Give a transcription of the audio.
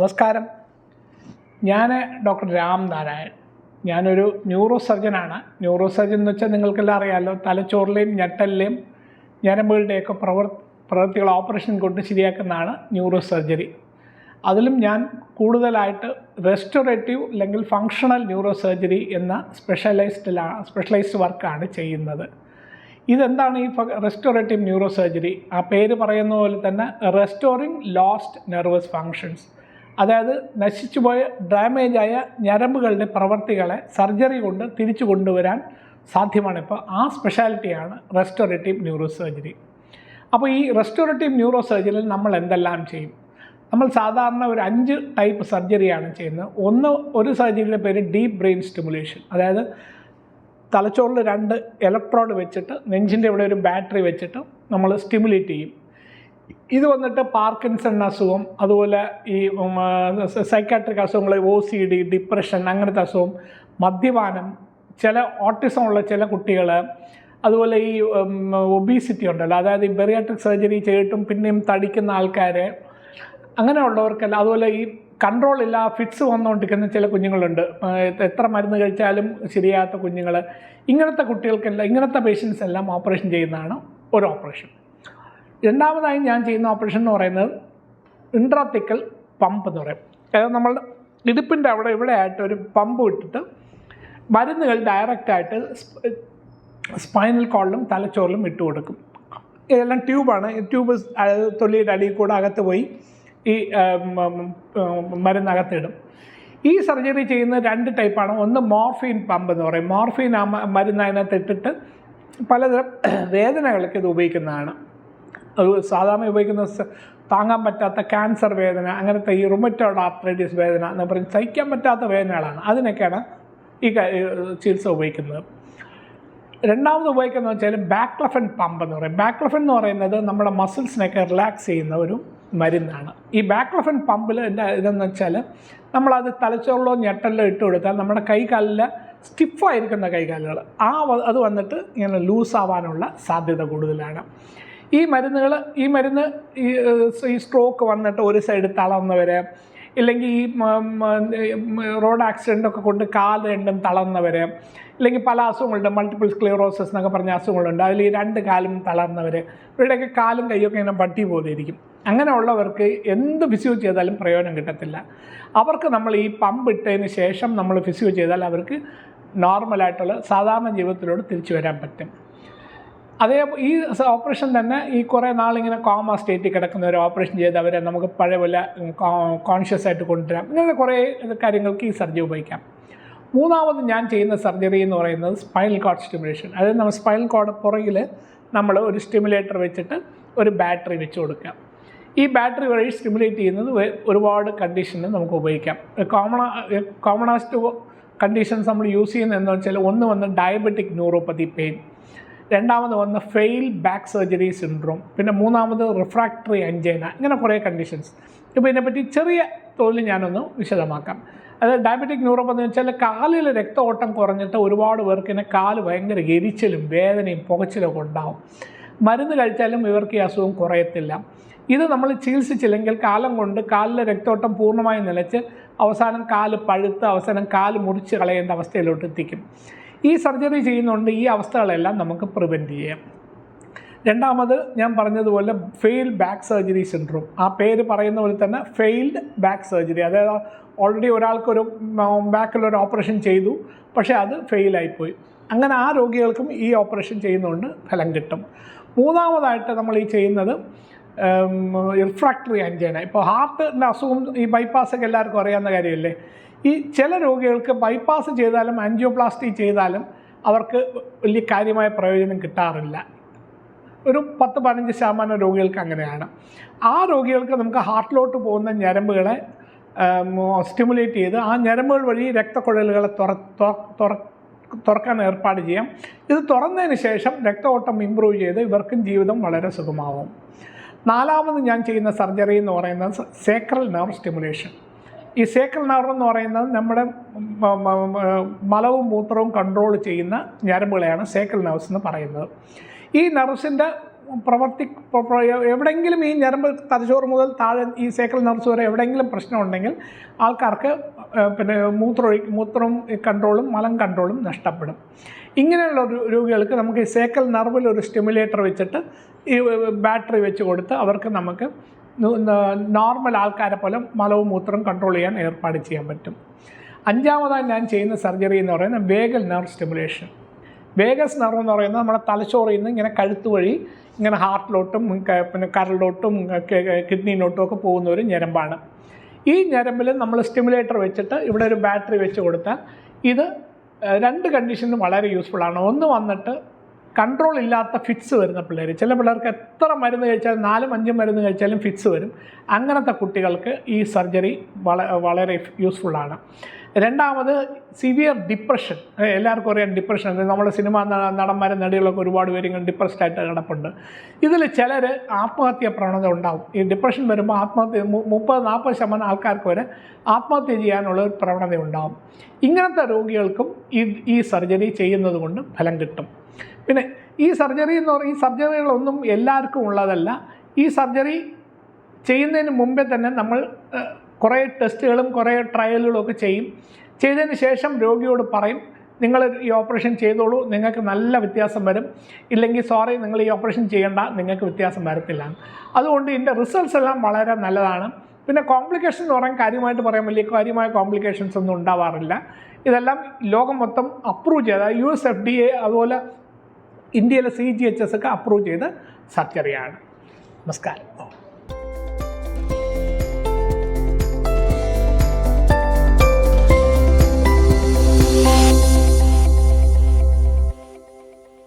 നമസ്കാരം. ഞാൻ ഡോക്ടർ രാം നാരായൺ. ഞാനൊരു ന്യൂറോ സർജനാണ് ന്യൂറോ സർജൻ എന്ന് വെച്ചാൽ നിങ്ങൾക്കെല്ലാം അറിയാമല്ലോ തലച്ചോറിലെയും ഞെട്ടലിലെയും ഞരമ്പുകളുടെയൊക്കെ പ്രവർ പ്രവൃത്തികൾ ഓപ്പറേഷൻ കൊണ്ട് ശരിയാക്കുന്നതാണ് ന്യൂറോ സർജറി അതിലും ഞാൻ കൂടുതലായിട്ട് റെസ്റ്റോറേറ്റീവ് അല്ലെങ്കിൽ ഫങ്ഷണൽ ന്യൂറോ സർജറി എന്ന സ്പെഷ്യലൈസ്ഡ് സ്പെഷ്യലൈസ്ഡ് വർക്കാണ് ചെയ്യുന്നത്. ഇതെന്താണ് ഈ റെസ്റ്റോറേറ്റീവ് ന്യൂറോ സർജറി ആ പേര് പറയുന്ന പോലെ തന്നെ റെസ്റ്റോറിങ് ലോസ്റ്റ് നെർവസ് ഫങ്ഷൻസ്. അതായത് നശിച്ചുപോയ ഡാമേജ് ആയ ഞരമ്പുകളുടെ പ്രവർത്തികളെ സർജറി കൊണ്ട് തിരിച്ചു കൊണ്ടുവരാൻ സാധ്യമാണ് ഇപ്പോൾ ആ സ്പെഷ്യാലിറ്റിയാണ് റെസ്റ്റോറേറ്റീവ് ന്യൂറോ സർജറി അപ്പോൾ ഈ റെസ്റ്റോറേറ്റീവ് ന്യൂറോ സർജറിയിൽ നമ്മൾ എന്തെല്ലാം ചെയ്യും? നമ്മൾ സാധാരണ ഒരു അഞ്ച് ടൈപ്പ് സർജറിയാണ് ചെയ്യുന്നത്. ഒന്ന് ഒരു സർജറിയുടെ പേര് ഡീപ്പ് ബ്രെയിൻ സ്റ്റിമുലേഷൻ. അതായത് തലച്ചോറിൽ രണ്ട് ഇലക്ട്രോഡ് വെച്ചിട്ട് നെഞ്ചിന്റെ ഇവിടെ ഒരു ബാറ്ററി വെച്ചിട്ട് നമ്മൾ സ്റ്റിമുലേറ്റ് ചെയ്യും. ഇത് വന്നിട്ട് പാർക്കിൻസൺ അസുഖം അതുപോലെ ഈ സൈക്കാട്രിക് അസുഖങ്ങൾ ഒ സി ഡി ഡിപ്രഷൻ അങ്ങനത്തെ അസുഖം മദ്യപാനം ചില ഓട്ടിസം ഉള്ള ചില കുട്ടികൾ അതുപോലെ ഈ ഒബീസിറ്റി ഉണ്ടല്ലോ അതായത് ഈ ബെറിയാട്രിക് സർജറി ചെയ്തിട്ടും പിന്നെയും തടിക്കുന്ന ആൾക്കാർ അങ്ങനെയുള്ളവർക്കല്ല അതുപോലെ ഈ കൺട്രോൾ ഇല്ല ഫിറ്റ്സ് വന്നുകൊണ്ടിരിക്കുന്ന ചില കുഞ്ഞുങ്ങളുണ്ട്. എത്ര മരുന്ന് കഴിച്ചാലും ശരിയാത്ത കുഞ്ഞുങ്ങൾ ഇങ്ങനത്തെ കുട്ടികൾക്കെല്ലാം ഇങ്ങനത്തെ പേഷ്യൻസ് എല്ലാം ഓപ്പറേഷൻ ചെയ്യുന്നതാണ് ഒരു ഓപ്പറേഷൻ രണ്ടാമതായി ഞാൻ ചെയ്യുന്ന ഓപ്പറേഷൻ എന്ന് പറയുന്നത് ഇൻട്രാത്തിക്കൽ പമ്പ് എന്ന് പറയും. അതായത് നമ്മൾ ഇടുപ്പിന്റെ അവിടെ ഇവിടെ ആയിട്ട് ഒരു പമ്പ് ഇട്ടിട്ട് മരുന്നുകൾ ഡയറക്റ്റായിട്ട് സ്പൈനൽ കോളിലും തലച്ചോറിലും ഇട്ട് കൊടുക്കും. ഇതെല്ലാം ട്യൂബാണ് ട്യൂബ് തൊലിയുടെ അടിയിൽ കൂടെ അകത്ത് പോയി ഈ മരുന്നകത്തിടും ഈ സർജറി ചെയ്യുന്ന രണ്ട് ടൈപ്പാണ് ഒന്ന് മോർഫീൻ പമ്പ് എന്ന് പറയും. മോർഫീൻ ആ മരുന്ന് അതിനകത്ത് ഇട്ടിട്ട് പലതരം വേദനകൾക്ക് ഇത് ഉപയോഗിക്കുന്നതാണ്. സാധാരണ ഉപയോഗിക്കുന്ന താങ്ങാൻ പറ്റാത്ത ക്യാൻസർ വേദന അങ്ങനത്തെ ഈ റുമറ്റോഡ് ആർത്രൈറ്റിസ് വേദന എന്ന് പറയും സഹിക്കാൻ പറ്റാത്ത വേദനകളാണ്. അതിനൊക്കെയാണ് ഈ ചികിത്സ ഉപയോഗിക്കുന്നത്. രണ്ടാമത് ഉപയോഗിക്കുന്നത് വെച്ചാൽ ബാക്ലഫൻ പമ്പ് എന്ന് പറയും. ബാക്ലഫൻ എന്ന് പറയുന്നത് നമ്മുടെ മസിൽസിനൊക്കെ റിലാക്സ് ചെയ്യുന്ന ഒരു മരുന്നാണ്. ഈ ബാക്ലഫൻ പമ്പിൽ എന്റെ ഇതെന്ന് വെച്ചാൽ നമ്മളത് തലച്ചോറിലോ ഞെട്ടലിലോ ഇട്ട് കൊടുത്താൽ നമ്മുടെ കൈകാലിൽ സ്റ്റിഫായിരിക്കുന്ന കൈകാലുകൾ ആ അത് വന്നിട്ട് ഇങ്ങനെ ലൂസ് ആവാനുള്ള സാധ്യത കൂടുതലാണ്. ഈ മരുന്നുകൾ ഈ മരുന്ന് ഈ സ്ട്രോക്ക് വന്നിട്ട് ഒരു സൈഡ് തളർന്നവർ ഇല്ലെങ്കിൽ ഈ റോഡ് ആക്സിഡന്റ് ഒക്കെ കൊണ്ട് കാൽ രണ്ടും തളർന്നവർ ഇല്ലെങ്കിൽ പല അസുഖങ്ങളുണ്ട് മൾട്ടിപ്പിൾ സ്ക്ലിയറോസിസ് എന്നൊക്കെ പറഞ്ഞ അസുഖങ്ങളുണ്ട് അതിൽ ഈ രണ്ട് കാലും തളർന്നവർ ഇവരുടെയൊക്കെ കാലും കൈയൊക്കെ ഇങ്ങനെ പട്ടി പോലെ ഇരിക്കും അങ്ങനെയുള്ളവർക്ക് എന്ത് ഫിസിയോ ചെയ്താലും പ്രയോജനം കിട്ടത്തില്ല. അവർക്ക് നമ്മൾ ഈ പമ്പ് ഇട്ടതിന് ശേഷം നമ്മൾ ഫിസിയോ ചെയ്താൽ അവർക്ക് നോർമലായിട്ടുള്ള സാധാരണ ജീവിതത്തിലൂടെ തിരിച്ചു വരാൻ പറ്റും. അതേ ഈ ഓപ്പറേഷൻ തന്നെ ഈ കുറേ നാളിങ്ങനെ കോമ സ്റ്റേറ്റിൽ കിടക്കുന്ന ഒരു ഓപ്പറേഷൻ ചെയ്ത് അവരെ നമുക്ക് പഴയ പോലെ കോൺഷ്യസ് ആയിട്ട് കൊണ്ടുവരാം. ഇങ്ങനെ കുറേ കാര്യങ്ങൾക്ക് ഈ സർജറി ഉപയോഗിക്കാം. മൂന്നാമത് ഞാൻ ചെയ്യുന്ന സർജറി എന്ന് പറയുന്നത് സ്പൈനൽ കോഡ് സ്റ്റിമുലേഷൻ അതായത് നമ്മൾ സ്പൈനൽ കോഡ് പുറകിൽ നമ്മൾ ഒരു സ്റ്റിമുലേറ്റർ വെച്ചിട്ട് ഒരു ബാറ്ററി വെച്ച് കൊടുക്കാം. ഈ ബാറ്ററി വഴി സ്റ്റിമുലേറ്റ് ചെയ്യുന്നത് ഒരുപാട് കണ്ടീഷന് നമുക്ക് ഉപയോഗിക്കാം. കോമൺ കോമണാസ്റ്റ് കണ്ടീഷൻസ് നമ്മൾ യൂസ് ചെയ്യുന്നത് എന്താണെന്ന് വെച്ചാൽ ഒന്ന് വന്ന് ഡയബറ്റിക് ന്യൂറോപ്പതി പെയിൻ രണ്ടാമത് വന്ന് ഫെയിൽ ബാക്ക് സർജറി സിൻഡ്രോം പിന്നെ മൂന്നാമത് റിഫ്രാക്ടറി അഞ്ചേന ഇങ്ങനെ കുറേ കണ്ടീഷൻസ് ഇപ്പോൾ ഇതിനെപ്പറ്റി ചെറിയ തോതിൽ ഞാനൊന്ന് വിശദമാക്കാം. അതായത് ഡയബറ്റിക് ന്യൂറോപ്പതി എന്ന് വെച്ചാൽ കാലിൽ രക്തഓട്ടം കുറഞ്ഞിട്ട് ഒരുപാട് പേർക്ക് ഇങ്ങനെ കാൽ ഭയങ്കര എരിച്ചിലും വേദനയും പുകച്ചിലൊക്കെ ഉണ്ടാവും. മരുന്ന് കഴിച്ചാലും ഇവർക്ക് ഈ അസുഖം കുറയത്തില്ല. ഇത് നമ്മൾ ചികിത്സിച്ചില്ലെങ്കിൽ കാലം കൊണ്ട് കാലിലെ രക്തോട്ടം പൂർണമായും നിലച്ച് അവസാനം കാൽ പഴുത്ത് അവസാനം കാൽ മുറിച്ച് കളയേണ്ട അവസ്ഥയിലോട്ട് എത്തിക്കും. ഈ സർജറി ചെയ്യുന്നുണ്ട് ഈ അവസ്ഥകളെല്ലാം നമുക്ക് പ്രിവെന്റ് ചെയ്യാം. രണ്ടാമത് ഞാൻ പറഞ്ഞതുപോലെ ഫെയിൽഡ് ബാക്ക് സർജറി സിൻഡ്രോം ആ പേര് പറയുന്ന പോലെ തന്നെ ഫെയിൽഡ് ബാക്ക് സർജറി അതായത് ഓൾറെഡി ഒരാൾക്കൊരു ബാക്കിലൊരു ഓപ്പറേഷൻ ചെയ്തു പക്ഷേ അത് ഫെയിലായിപ്പോയി അങ്ങനെ ആ രോഗികൾക്കും ഈ ഓപ്പറേഷൻ ചെയ്യുന്നതുകൊണ്ട് ഫലം കിട്ടും. മൂന്നാമതായിട്ട് നമ്മൾ ഈ ചെയ്യുന്നത് റിഫ്രാക്ടറി അഞ്ചേന ഇപ്പോൾ ഹാർട്ടിന്റെ അസുഖം ഈ ബൈപ്പാസൊക്കെ എല്ലാവർക്കും അറിയാവുന്ന കാര്യമല്ലേ? ഈ ചില രോഗികൾക്ക് ബൈപ്പാസ് ചെയ്താലും ആൻജിയോപ്ലാസ്റ്റി ചെയ്താലും അവർക്ക് വലിയ കാര്യമായ പ്രയോജനം കിട്ടാറില്ല. ഒരു പത്ത് പതിനഞ്ച് ശതമാനം രോഗികൾക്ക് അങ്ങനെയാണ്. ആ രോഗികൾക്ക് നമുക്ക് ഹാർട്ടിലോട്ട് പോകുന്ന ഞരമ്പുകളെ സ്റ്റിമുലേറ്റ് ചെയ്ത് ആ ഞരമ്പുകൾ വഴി രക്തക്കുഴലുകളെ തുറ തുറ തുറക്കാൻ ഏർപ്പാട് ചെയ്യാം. ഇത് തുറന്നതിന് ശേഷം രക്തഓട്ടം ഇമ്പ്രൂവ് ചെയ്ത് ഇവർക്കും ജീവിതം വളരെ സുഖമാവും. നാലാമത് ഞാൻ ചെയ്യുന്ന സർജറി എന്ന് പറയുന്നത് സേക്രൽ നെർവ് സ്റ്റിമുലേഷൻ. ഈ സേക്രൽ നെർവ് എന്ന് പറയുന്നത് നമ്മുടെ മലവും മൂത്രവും കൺട്രോൾ ചെയ്യുന്ന ഞരമ്പുകളെയാണ് സേക്രൽ നെർവ്സ് എന്ന് പറയുന്നത്. ഈ നെർവ്സിന്റെ പ്രവർത്തി പ്ര- പ്ര- എവിടെയെങ്കിലും ഈ ഞരമ്പ് തലച്ചോറ് മുതൽ താഴെ ഈ സേക്കൽ നർസ് വരെ എവിടെയെങ്കിലും പ്രശ്നമുണ്ടെങ്കിൽ ആൾക്കാർക്ക് പിന്നെ മൂത്രമൊഴി മൂത്രം കൺട്രോളും മലം കൺട്രോളും നഷ്ടപ്പെടും. ഇങ്ങനെയുള്ള രോഗികൾക്ക് നമുക്ക് ഈ സേക്കൽ നർവിൽ ഒരു സ്റ്റിമുലേറ്റർ വെച്ചിട്ട് ഈ ബാറ്ററി വെച്ച് കൊടുത്ത് അവർക്ക് നമുക്ക് നോർമൽ ആൾക്കാരെ പോലെ മലവും മൂത്രവും കൺട്രോൾ ചെയ്യാൻ ഏർപ്പാട് ചെയ്യാൻ പറ്റും. അഞ്ചാമതായി ഞാൻ ചെയ്യുന്ന സർജറി എന്ന് പറയുന്നത് vagal nerve stimulation. Vagus nerve എന്ന് പറയുന്നത് നമ്മുടെ തലച്ചോറിൽ നിന്ന് ഇങ്ങനെ കഴുത്ത് വഴി ഇങ്ങനെ ഹാർട്ടിലോട്ടും പിന്നെ കരളിലോട്ടും കിഡ്നിയിലോട്ടും ഒക്കെ പോകുന്ന ഒരു ഞരമ്പാണ്. ഈ ഞരമ്പിൽ നമ്മൾ സ്റ്റിമുലേറ്റർ വെച്ചിട്ട് ഇവിടെ ഒരു ബാറ്ററി വെച്ച് കൊടുത്താൽ ഇത് രണ്ട് കണ്ടീഷനും വളരെ യൂസ്ഫുൾ ആണ്. ഒന്ന് വന്നിട്ട് കൺട്രോൾ ഇല്ലാത്ത ഫിറ്റ്സ് വരുന്ന പിള്ളേർ ചില പിള്ളേർക്ക് എത്ര മരുന്ന് കഴിച്ചാലും നാലും അഞ്ചും മരുന്ന് കഴിച്ചാലും ഫിറ്റ്സ് വരും. അങ്ങനത്തെ കുട്ടികൾക്ക് ഈ സർജറി വള വളരെ യൂസ്ഫുള്ളാണ് രണ്ടാമത് സിവിയർ ഡിപ്രഷൻ എല്ലാവർക്കും അറിയാം ഡിപ്രഷൻ നമ്മൾ സിനിമ നടന്മാരും നടികളൊക്കെ ഒരുപാട് പേര് ഇങ്ങനെ ഡിപ്രസ്ഡ് ആയിട്ട് കിടപ്പുണ്ട്. ഇതിൽ ചിലർ ആത്മഹത്യ പ്രവണത ഉണ്ടാവും. ഈ ഡിപ്രഷൻ വരുമ്പോൾ ആത്മഹത്യ മുപ്പത് നാൽപ്പത് ശതമാനം ആൾക്കാർക്ക് വരെ ആത്മഹത്യ ചെയ്യാനുള്ള ഒരു പ്രവണത ഉണ്ടാവും. ഇങ്ങനത്തെ രോഗികൾക്കും ഈ ഈ സർജറി ചെയ്യുന്നത് കൊണ്ട് ഫലം കിട്ടും. പിന്നെ ഈ സർജറി എന്ന് പറയുന്ന ഈ സർജറികളൊന്നും എല്ലാവർക്കും ഉള്ളതല്ല. ഈ സർജറി ചെയ്യുന്നതിന് മുമ്പേ തന്നെ നമ്മൾ കുറേ ടെസ്റ്റുകളും കുറേ ട്രയലുകളും ഒക്കെ ചെയ്യും. ചെയ്തതിന് ശേഷം രോഗിയോട് പറയും നിങ്ങൾ ഈ ഓപ്പറേഷൻ ചെയ്തോളൂ നിങ്ങൾക്ക് നല്ല വ്യത്യാസം വരും. ഇല്ലെങ്കിൽ സോറി നിങ്ങൾ ഈ ഓപ്പറേഷൻ ചെയ്യേണ്ട നിങ്ങൾക്ക് വ്യത്യാസം വരത്തില്ല. അതുകൊണ്ട് ഇതിന്റെ റിസൾട്ട്സ് എല്ലാം വളരെ നല്ലതാണ്. പിന്നെ കോംപ്ലിക്കേഷൻ എന്ന് പറയാൻ കാര്യമായിട്ട് പറയാൻ വലിയ കാര്യമായ കോംപ്ലിക്കേഷൻസ് ഒന്നും ഉണ്ടാവാറില്ല. ഇതെല്ലാം ലോകം മൊത്തം അപ്രൂവ് ചെയ്ത U S F D A അതുപോലെ ഇന്ത്യയിലെ സി ജി എച്ച് എസ് ഒക്കെ അപ്രൂവ് ചെയ്ത സർജറിയാണ്. നമസ്കാരം.